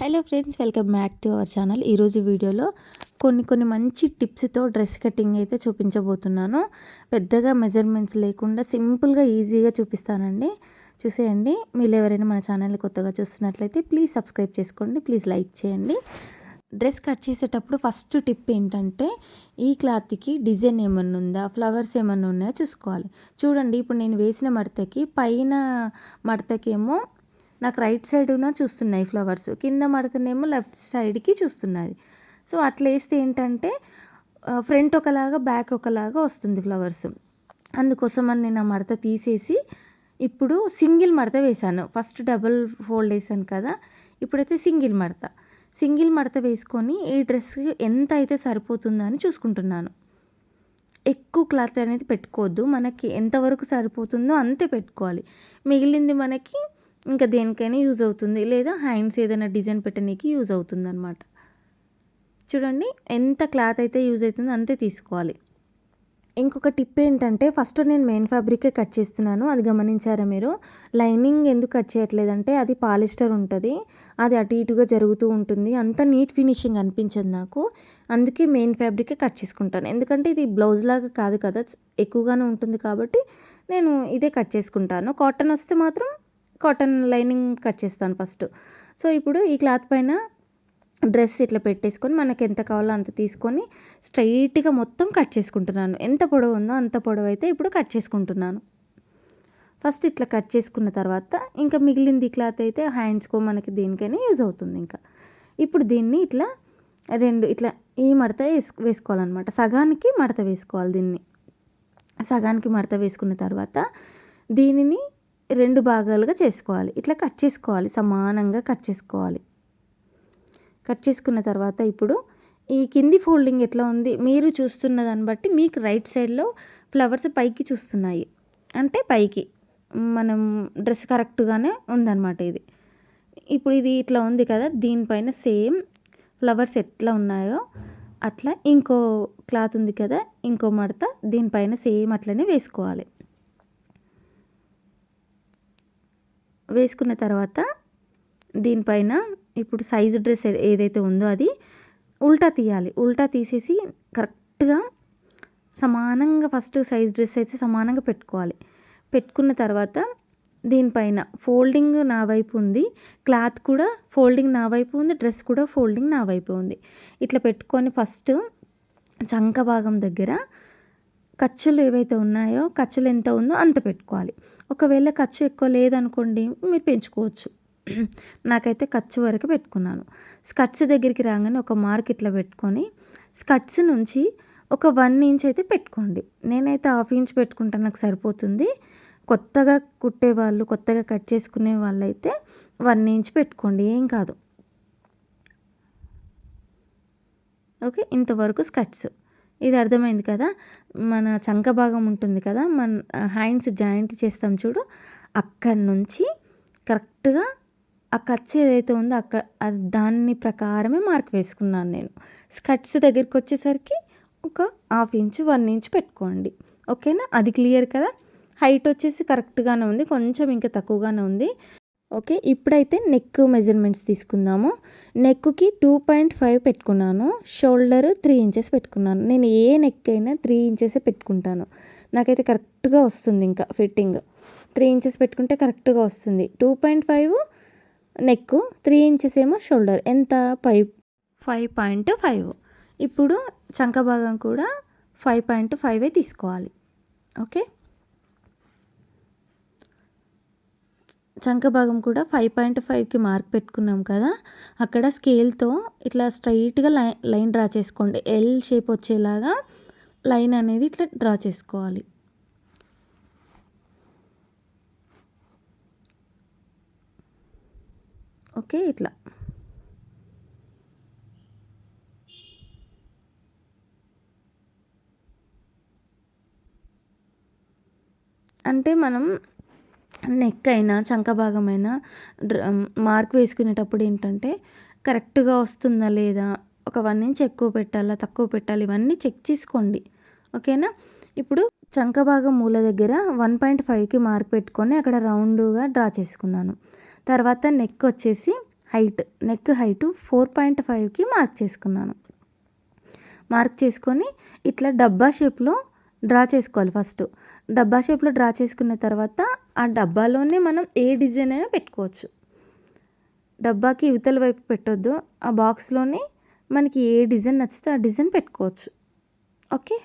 Hello friends welcome back to our channel. ఈరోజు వీడియోలో కొన్ని కొన్ని మంచి టిప్స్తో డ్రెస్ కటింగ్ అయితే చూపించబోతున్నాను. పెద్దగా మెజర్మెంట్స్ లేకుండా సింపుల్గా ఈజీగా చూపిస్తానండి. చూసేయండి. మీరు ఎవరైనా మన ఛానల్ కొత్తగా చూస్తున్నట్లయితే ప్లీజ్ సబ్స్క్రైబ్ చేసుకోండి. ప్లీజ్ లైక్ చేయండి. డ్రెస్ కట్ చేసేటప్పుడు ఫస్ట్ టిప్ ఏంటంటే ఈ క్లాత్కి డిజైన్ ఏమన్నా ఉందా? ఫ్లవర్స్ ఏమన్నా ఉన్నాయా? చూసుకోవాలి. చూడండి ఇప్పుడు నేను వేసిన మడతకి పైన మడతకేమో నాకు రైట్ సైడ్న చూస్తున్నాయి ఫ్లవర్స్. కింద మడతనేమో లెఫ్ట్ సైడ్కి చూస్తున్నది. సో అట్లా వేస్తే ఏంటంటే ఫ్రంట్ ఒకలాగా బ్యాక్ ఒకలాగా వస్తుంది ఫ్లవర్స్. అందుకోసం అని నేను ఆ మడత తీసేసి ఇప్పుడు సింగిల్ మడత వేశాను. ఫస్ట్ డబుల్ ఫోల్డ్ వేసాను కదా ఇప్పుడైతే సింగిల్ మడత. సింగిల్ మడత వేసుకొని ఈ డ్రెస్ ఎంత అయితే సరిపోతుందో అని చూసుకుంటున్నాను. ఎక్కువ క్లాత్ అనేది పెట్టుకోవద్దు. మనకి ఎంతవరకు సరిపోతుందో అంతే పెట్టుకోవాలి. మిగిలింది మనకి ఇంకా దేనికైనా యూజ్ అవుతుంది. లేదా హ్యాండ్స్ ఏదైనా డిజైన్ పెట్టడానికి యూజ్ అవుతుంది అనమాట చూడండి ఎంత క్లాత్ అయితే యూజ్ అవుతుందో అంతే తీసుకోవాలి. ఇంకొక టిప్ ఏంటంటే ఫస్ట్ నేను మెయిన్ ఫ్యాబ్రికే కట్ చేస్తున్నాను. అది గమనించారా మీరు? లైనింగ్ ఎందుకు కట్ చేయట్లేదంటే అది పాలిస్టర్ ఉంటుంది. అది అటు ఇటుగా జరుగుతూ ఉంటుంది. అంత నీట్ ఫినిషింగ్ అనిపించదు నాకు. అందుకే మెయిన్ ఫ్యాబ్రికే కట్ చేసుకుంటాను. ఎందుకంటే ఇది బ్లౌజ్ లాగా కాదు కదా. ఎక్కువగానే ఉంటుంది కాబట్టి నేను ఇదే కట్ చేసుకుంటాను. కాటన్ వస్తే మాత్రం కాటన్ లైనింగ్ కట్ చేస్తాను ఫస్ట్. సో ఇప్పుడు ఈ క్లాత్ పైన డ్రెస్ ఇట్లా పెట్టేసుకొని మనకి ఎంత కావాలో అంత తీసుకొని స్ట్రైట్గా మొత్తం కట్ చేసుకుంటున్నాను. ఎంత పొడవు ఉందో అంత పొడవు అయితే ఇప్పుడు కట్ చేసుకుంటున్నాను. ఫస్ట్ ఇట్లా కట్ చేసుకున్న తర్వాత ఇంకా మిగిలింది క్లాత్ అయితే హ్యాండ్స్కో మనకి దేనికైనా యూజ్ అవుతుంది ఇంకా. ఇప్పుడు దీన్ని ఇట్లా రెండు ఇట్లా ఈ మడత వేసు వేసుకోవాలన్నమాట. సగానికి మడత వేసుకోవాలి దీన్ని. సగానికి మడత వేసుకున్న తర్వాత దీనిని రెండు భాగాలుగా చేసుకోవాలి. ఇట్లా కట్ చేసుకోవాలి. సమానంగా కట్ చేసుకోవాలి. కట్ చేసుకున్న తర్వాత ఇప్పుడు ఈ కింది ఫోల్డింగ్ ఎట్లా ఉంది? మీరు చూస్తున్న దాన్ని బట్టి మీకు రైట్ సైడ్లో ఫ్లవర్స్ పైకి చూస్తున్నాయి. అంటే పైకి. మనం డ్రెస్ కరెక్ట్గానే ఉందన్నమాట ఇది. ఇప్పుడు ఇది ఇట్లా ఉంది కదా? దీనిపైన సేమ్ ఫ్లవర్స్ ఎట్లా ఉన్నాయో అట్లా ఇంకో క్లాత్ ఉంది కదా? ఇంకో మడత దీనిపైన సేమ్ అట్లనే వేసుకోవాలి. వేసుకున్న తర్వాత దీనిపైన ఇప్పుడు సైజు డ్రెస్ ఏదైతే ఉందో అది ఉల్టా తీయాలి. ఉల్టా తీసేసి కరెక్ట్గా సమానంగా ఫస్ట్ సైజ్ డ్రెస్ అయితే సమానంగా పెట్టుకోవాలి. పెట్టుకున్న తర్వాత దీనిపైన ఫోల్డింగ్ నా వైపు ఉంది క్లాత్ కూడా ఫోల్డింగ్ నా వైపు ఉంది డ్రెస్ కూడా ఫోల్డింగ్ నా వైపు ఉంది. ఇట్లా పెట్టుకొని ఫస్ట్ చంక భాగం దగ్గర ఖర్చులు ఏవైతే ఉన్నాయో ఖర్చులు ఎంత ఉందో అంత పెట్టుకోవాలి. ఒకవేళ ఖర్చు ఎక్కువ లేదనుకోండి మీరు పెంచుకోవచ్చు. నాకైతే ఖర్చు వరకు పెట్టుకున్నాను. స్కట్స్ దగ్గరికి రాగానే ఒక మార్క్ ఇట్లా పెట్టుకొని స్కట్స్ నుంచి ఒక వన్ ఇంచ్ అయితే పెట్టుకోండి. నేనైతే హాఫ్ ఇంచ్ పెట్టుకుంటాను నాకు సరిపోతుంది. కొత్తగా కుట్టే వాళ్ళు కొత్తగా కట్ చేసుకునే వాళ్ళైతే వన్ ఇంచ్ పెట్టుకోండి. ఏం కాదు. ఓకే? ఇంతవరకు స్కట్స్ ఇది అర్థమైంది కదా? మన చంక భాగం ఉంటుంది కదా? మన హ్యాండ్స్ జాయింట్ చేస్తాం చూడు. అక్కడి నుంచి కరెక్ట్గా ఆ ఖర్చు ఏదైతే ఉందో అక్కడ దాన్ని ప్రకారమే మార్క్ వేసుకున్నాను నేను. స్కట్స్ దగ్గరికి వచ్చేసరికి ఒక హాఫ్ ఇంచ్ వన్ ఇంచ్ పెట్టుకోండి. ఓకేనా? అది క్లియర్ కదా? హైట్ వచ్చేసి కరెక్ట్గానే ఉంది. కొంచెం ఇంకా తక్కువగానే ఉంది. ఓకే ఇప్పుడైతే నెక్ మెజర్మెంట్స్ తీసుకుందాము. నెక్కి టూ పాయింట్ ఫైవ్ పెట్టుకున్నాను. షోల్డర్ త్రీ ఇంచెస్ పెట్టుకున్నాను. నేను ఏ నెక్ అయినా త్రీ ఇంచెస్ పెట్టుకుంటాను. నాకైతే కరెక్ట్గా వస్తుంది ఇంకా ఫిట్టింగ్ త్రీ ఇంచెస్ పెట్టుకుంటే కరెక్ట్గా వస్తుంది. Two point five neck three inches ఏమో షోల్డర్ ఎంత? ఫైవ్ ఫైవ్ పాయింట్ ఫైవ్ ఇప్పుడు చంక భాగం కూడా ఫైవ్ పాయింట్ ఫైవే తీసుకోవాలి. ఓకే? చంక భాగం కూడా ఫైవ్ పాయింట్ ఫైవ్కి మార్క్ పెట్టుకున్నాం కదా. అక్కడ స్కేల్తో ఇట్లా స్ట్రైట్గా లైన్ లైన్ డ్రా చేసుకోండి. ఎల్ షేప్ వచ్చేలాగా లైన్ అనేది ఇట్లా డ్రా చేసుకోవాలి. ఓకే ఇట్లా. అంటే మనం నెక్ అయినా చంక భాగమైనా మార్క్ వేసుకునేటప్పుడు ఏంటంటే కరెక్ట్గా వస్తుందా లేదా ఒక వన్ ఇంచ్ ఎక్కువ పెట్టాలా తక్కువ పెట్టాలి ఇవన్నీ చెక్ చేసుకోండి. ఓకేనా? ఇప్పుడు చంక భాగం మూల దగ్గర వన్ పాయింట్ ఫైవ్కి మార్క్ పెట్టుకొని అక్కడ రౌండ్గా డ్రా చేసుకున్నాను. తర్వాత నెక్ వచ్చేసి height neck height four point ఫైవ్కి మార్క్ చేసుకున్నాను. మార్క్ చేసుకొని ఇట్లా డబ్బా షేప్లో డ్రా చేసుకోవాలి ఫస్ట్. డబ్బా షేప్లో డ్రా చేసుకున్న తర్వాత ఆ డబ్బాలోనే మనం ఏ డిజైన్ అయినా పెట్టుకోవచ్చు. డబ్బాకి ఇవతల వైపు పెట్టొద్దు ఆ బాక్స్లోనే మనకి ఏ డిజైన్ నచ్చితే ఆ డిజైన్ పెట్టుకోవచ్చు. ఓకే?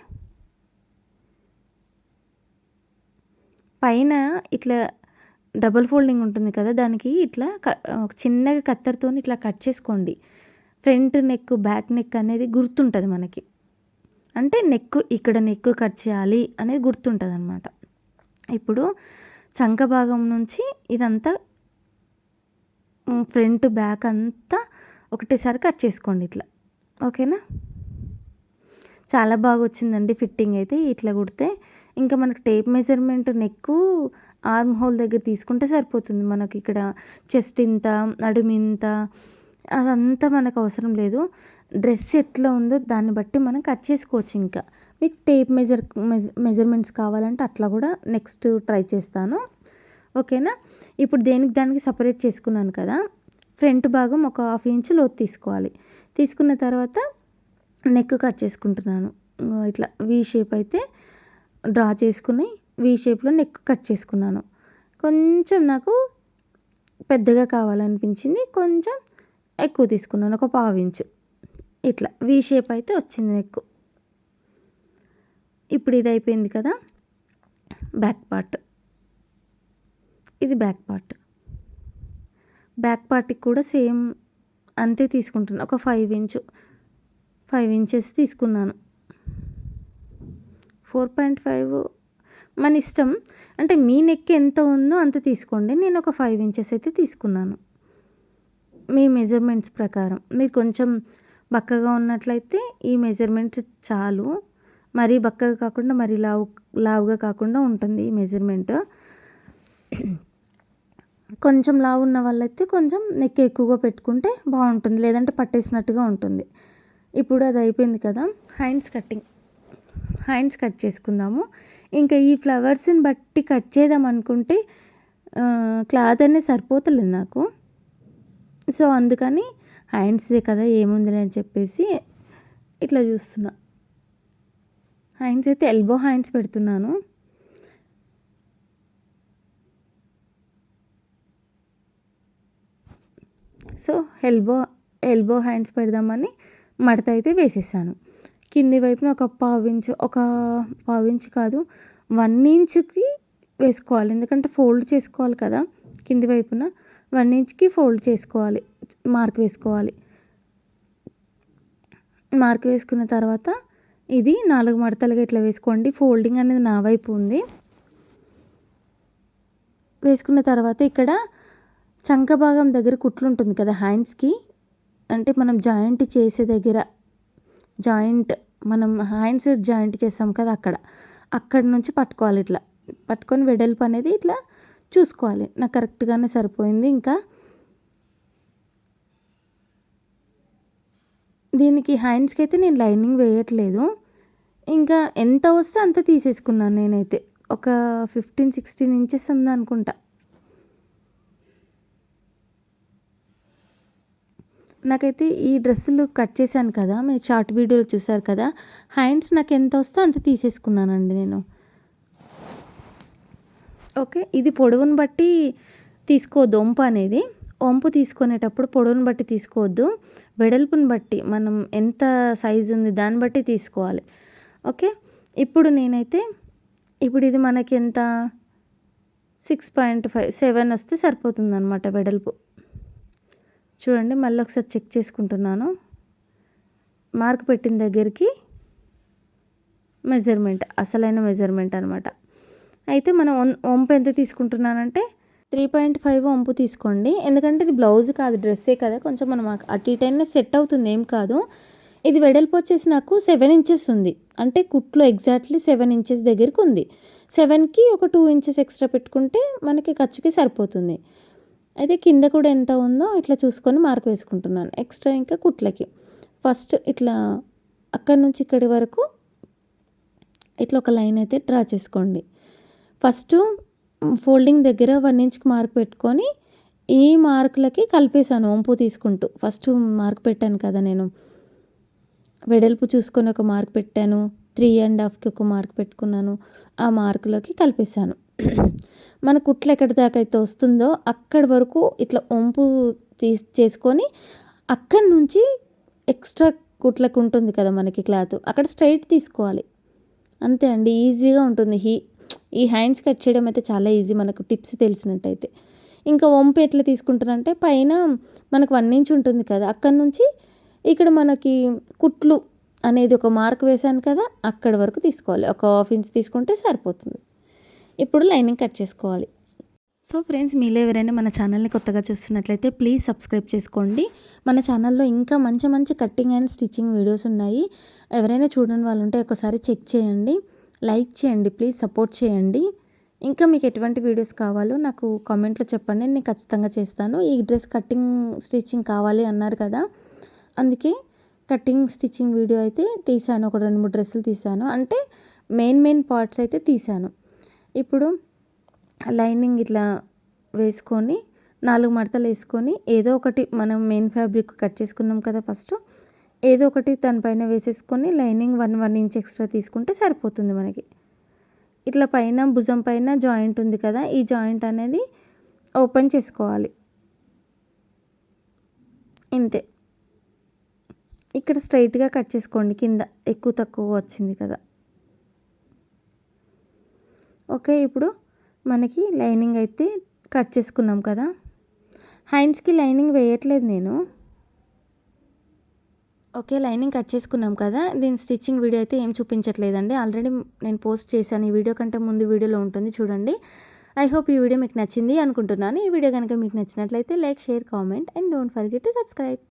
పైన ఇట్లా డబుల్ ఫోల్డింగ్ ఉంటుంది కదా దానికి ఇట్లా చిన్నగా కత్తెరతో ఇట్లా కట్ చేసుకోండి. ఫ్రంట్ నెక్ బ్యాక్ నెక్ అనేది గుర్తుంటుంది మనకి. అంటే నెక్ ఇక్కడ నెక్ కట్ చేయాలి అనేది గుర్తుంటుంది అనమాట ఇప్పుడు చంక భాగం నుంచి ఇదంతా ఫ్రంట్ బ్యాక్ అంతా ఒకటేసారి కట్ చేసుకోండి ఇట్లా. ఓకేనా? చాలా బాగా వచ్చిందండి ఫిట్టింగ్ అయితే ఇట్లా కుడితే. ఇంకా మనకు tape measurement neck arm hole దగ్గర తీసుకుంటే సరిపోతుంది మనకి ఇక్కడ చెస్ట్ ఇంత నడుము ఇంత అదంతా మనకు అవసరం లేదు. డ్రెస్ ఎట్లా ఉందో దాన్ని బట్టి మనం కట్ చేసుకోవచ్చు ఇంకా. మీకు టేప్ మెజర్ మెజర్మెంట్స్ కావాలంటే అట్లా కూడా నెక్స్ట్ ట్రై చేస్తాను. ఓకేనా? ఇప్పుడు దేనికి దానికి సపరేట్ చేసుకున్నాను కదా. ఫ్రంట్ భాగం ఒక హాఫ్ ఇంచ్ లోతు తీసుకోవాలి. తీసుకున్న తర్వాత నెక్ కట్ చేసుకుంటున్నాను. ఇట్లా వీ షేప్ అయితే డ్రా చేసుకుని వీ షేప్లో నెక్ కట్ చేసుకున్నాను. కొంచెం నాకు పెద్దగా కావాలనిపించింది. కొంచెం ఎక్కువ తీసుకున్నాను. ఒక పావు ఇంచు. ఇట్లా వీ షేప్ అయితే వచ్చింది నెక్ ఇప్పుడు ఇది అయిపోయింది కదా బ్యాక్ పార్ట్ ఇది బ్యాక్ పార్ట్ బ్యాక్ పార్ట్కి కూడా సేమ్ అంతే తీసుకుంటున్నాను ఒక ఫైవ్ ఇంచు ఫైవ్ ఇంచెస్ తీసుకున్నాను. ఫోర్ పాయింట్ ఫైవ్ మన ఇష్టం. అంటే మీ నెక్ ఎంత ఉందో అంత తీసుకోండి. నేను ఒక ఫైవ్ ఇంచెస్ అయితే తీసుకున్నాను. మీ మెజర్మెంట్స్ ప్రకారం. మీరు కొంచెం బక్కగా ఉన్నట్లయితే ఈ మెజర్మెంట్స్ చాలు. మరీ బక్కగా కాకుండా మరీ లావు లావుగా కాకుండా ఉంటుంది ఈ మెజర్మెంట్ కొంచెం లావు ఉన్న వాళ్ళైతే కొంచెం నెక్ ఎక్కువగా పెట్టుకుంటే బాగుంటుంది లేదంటే పట్టేసినట్టుగా ఉంటుంది. ఇప్పుడు అది అయిపోయింది కదా హ్యాండ్స్ కటింగ్ హ్యాండ్స్ కట్ చేసుకుందాము. ఇంకా ఈ ఫ్లవర్స్ని బట్టి కట్ చేద్దాం అనుకుంటే క్లాత్ అనేది సరిపోతలేదు నాకు. సో అందుకని హ్యాండ్స్దే కదా ఏముందిలే అని చెప్పేసి ఇట్లా చూస్తున్నా. హ్యాండ్స్ అయితే ఎల్బో హ్యాండ్స్ పెడుతున్నాను. సో ఎల్బో ఎల్బో హ్యాండ్స్ పెడదామని మడత అయితే వేసేసాను. కింది వైపున ఒక పావు ఇంచు ఒక పావు ఇంచు కాదు వన్ ఇంచుకి వేసుకోవాలి. ఎందుకంటే ఫోల్డ్ చేసుకోవాలి కదా కింది వైపున వన్ ఇంచ్కి ఫోల్డ్ చేసుకోవాలి. మార్క్ వేసుకోవాలి. మార్క్ వేసుకున్న తర్వాత ఇది నాలుగు మడతలుగా ఇట్లా వేసుకోండి. ఫోల్డింగ్ అనేది నా వైపు ఉంది. వేసుకున్న తర్వాత ఇక్కడ చంక భాగం దగ్గర కుట్లు ఉంటుంది కదా హ్యాండ్స్కి అంటే మనం జాయింట్ చేసే దగ్గర జాయింట్ మనం హ్యాండ్స్ జాయింట్ చేస్తాం కదా అక్కడ. అక్కడ నుంచి పట్టుకోవాలి ఇట్లా. పట్టుకొని వెడల్పు అనేది ఇట్లా చూసుకోవాలి. నాకు కరెక్ట్గానే సరిపోయింది. ఇంకా దీనికి హ్యాండ్స్కి అయితే నేను లైనింగ్ వేయట్లేదు. ఇంకా ఎంత వస్తే అంత తీసేసుకున్నాను నేనైతే. ఒక ఫిఫ్టీన్ సిక్స్టీన్ ఇంచెస్ ఉంది అనుకుంటా. నాకైతే ఈ డ్రెస్సులు కట్ చేశాను కదా మీరు షార్ట్ వీడియోలో చూసారు కదా హ్యాండ్స్ నాకు ఎంత వస్తే అంత తీసేసుకున్నానండి నేను. ఓకే ఇది పొడవును బట్టి తీసుకో దొంప అనేది. వంపు తీసుకునేటప్పుడు పొడవును బట్టి తీసుకోవద్దు. వెడల్పుని బట్టి మనం ఎంత సైజు ఉంది దాన్ని బట్టి తీసుకోవాలి. ఓకే? ఇప్పుడు నేనైతే ఇప్పుడు ఇది మనకి ఎంత? సిక్స్ పాయింట్ ఫైవ్ సెవెన్ వస్తే సరిపోతుంది అనమాట వెడల్పు. చూడండి మళ్ళీ ఒకసారి చెక్ చేసుకుంటున్నాను. మార్క్ పెట్టిన దగ్గరికి మెజర్మెంట్ అసలైన మెజర్మెంట్ అనమాట అయితే మనం వంపు ఎంత తీసుకుంటున్నానంటే త్రీ పాయింట్ ఫైవ్ వంపు తీసుకోండి. ఎందుకంటే ఇది బ్లౌజ్ కాదు డ్రెస్సే కదా. కొంచెం మనం అటు ఇటు అయినా సెట్ అవుతుంది ఏం కాదు. ఇది వెడల్పు వచ్చేసి నాకు సెవెన్ ఇంచెస్ ఉంది. అంటే కుట్లో ఎగ్జాక్ట్లీ సెవెన్ ఇంచెస్ దగ్గరికి ఉంది. సెవెన్కి ఒక టూ ఇంచెస్ ఎక్స్ట్రా పెట్టుకుంటే మనకి ఖర్చుకి సరిపోతుంది. అయితే కింద కూడా ఎంత ఉందో ఇట్లా చూసుకొని మార్క్ వేసుకుంటున్నాను. ఎక్స్ట్రా ఇంకా కుట్లకి. ఫస్ట్ ఇట్లా అక్కడి నుంచి ఇక్కడి వరకు ఇట్లా ఒక లైన్ అయితే డ్రా చేసుకోండి. ఫస్ట్ ఫోల్డింగ్ దగ్గర వన్ ఇంచ్కి మార్క్ పెట్టుకొని ఈ మార్కులకి కలిపేశాను వంపు తీసుకుంటూ. ఫస్ట్ మార్క్ పెట్టాను కదా నేను. వెడల్పు చూసుకొని ఒక మార్క్ పెట్టాను త్రీ అండ్ హాఫ్కి ఒక మార్క్ పెట్టుకున్నాను ఆ మార్కులోకి కలిపేశాను. మన కుట్లు ఎక్కడి దాకా అయితే వస్తుందో అక్కడి వరకు ఇట్లా వంపు తీసి చేసుకొని అక్కడి నుంచి ఎక్స్ట్రా కుట్లకు ఉంటుంది కదా మనకి క్లాత్ అక్కడ స్ట్రైట్ తీసుకోవాలి. అంతే అండి ఈజీగా ఉంటుంది. హీ ఈ హ్యాండ్స్ కట్ చేయడం అయితే చాలా ఈజీ మనకు టిప్స్ తెలిసినట్టయితే. ఇంకా వంపు ఎట్లా తీసుకుంటారంటే పైన మనకు వన్ ఇంచ్ ఉంటుంది కదా అక్కడ నుంచి ఇక్కడ మనకి కుట్లు అనేది ఒక మార్క్ వేశాను కదా అక్కడ వరకు తీసుకోవాలి. ఒక హాఫ్ ఇంచ్ తీసుకుంటే సరిపోతుంది. ఇప్పుడు లైనింగ్ కట్ చేసుకోవాలి. సో ఫ్రెండ్స్ మీలో ఎవరైనా మన ఛానల్ని కొత్తగా చూస్తున్నట్లయితే ప్లీజ్ సబ్స్క్రైబ్ చేసుకోండి. మన ఛానల్లో ఇంకా మంచి మంచి కట్టింగ్ అండ్ స్టిచ్చింగ్ వీడియోస్ ఉన్నాయి. ఎవరైనా చూడని వాళ్ళు ఉంటే ఒకసారి చెక్ చేయండి. లైక్ చేయండి ప్లీజ్ సపోర్ట్ చేయండి. ఇంకా మీకు ఎటువంటి వీడియోస్ కావాలో నాకు కామెంట్లో చెప్పండి నేను ఖచ్చితంగా చేస్తాను. ఈ డ్రెస్ కటింగ్ స్టిచ్చింగ్ కావాలి అన్నారు కదా అందుకే కటింగ్ స్టిచ్చింగ్ వీడియో అయితే తీసాను ఒక రెండు మూడు డ్రెస్సులు తీసాను. అంటే మెయిన్ మెయిన్ పార్ట్స్ అయితే తీసాను. ఇప్పుడు లైనింగ్ ఇట్లా వేసుకొని నాలుగు మడతలు వేసుకొని ఏదో ఒకటి మనం మెయిన్ ఫ్యాబ్రిక్ కట్ చేసుకున్నాం కదా ఫస్ట్ ఏదో ఒకటి దానిపైన వేసేసుకొని lining one one inch extra తీసుకుంటే సరిపోతుంది మనకి. ఇట్లా పైన భుజం పైన జాయింట్ ఉంది కదా ఈ జాయింట్ అనేది ఓపెన్ చేసుకోవాలి. ఇంతే. ఇక్కడ స్ట్రైట్గా కట్ చేసుకోండి కింద ఎక్కువ తక్కువ వచ్చింది కదా. ఓకే ఇప్పుడు మనకి లైనింగ్ అయితే కట్ చేసుకున్నాం కదా. హ్యాండ్స్కి లైనింగ్ వేయట్లేదు నేను. ఓకే లైనింగ్ కట్ చేసుకున్నాం కదా. దీని స్టిచ్చింగ్ వీడియో అయితే ఏం చూపించట్లేదండి. ఆల్రెడీ నేను పోస్ట్ చేశాను. ఈ వీడియో కంటే ముందు వీడియోలో ఉంటుంది చూడండి. ఐ హోప్ ఈ వీడియో మీకు నచ్చింది అనుకుంటున్నాను. ఈ వీడియో కనుక మీకు నచ్చినట్లయితే like share comment and don't forget to subscribe.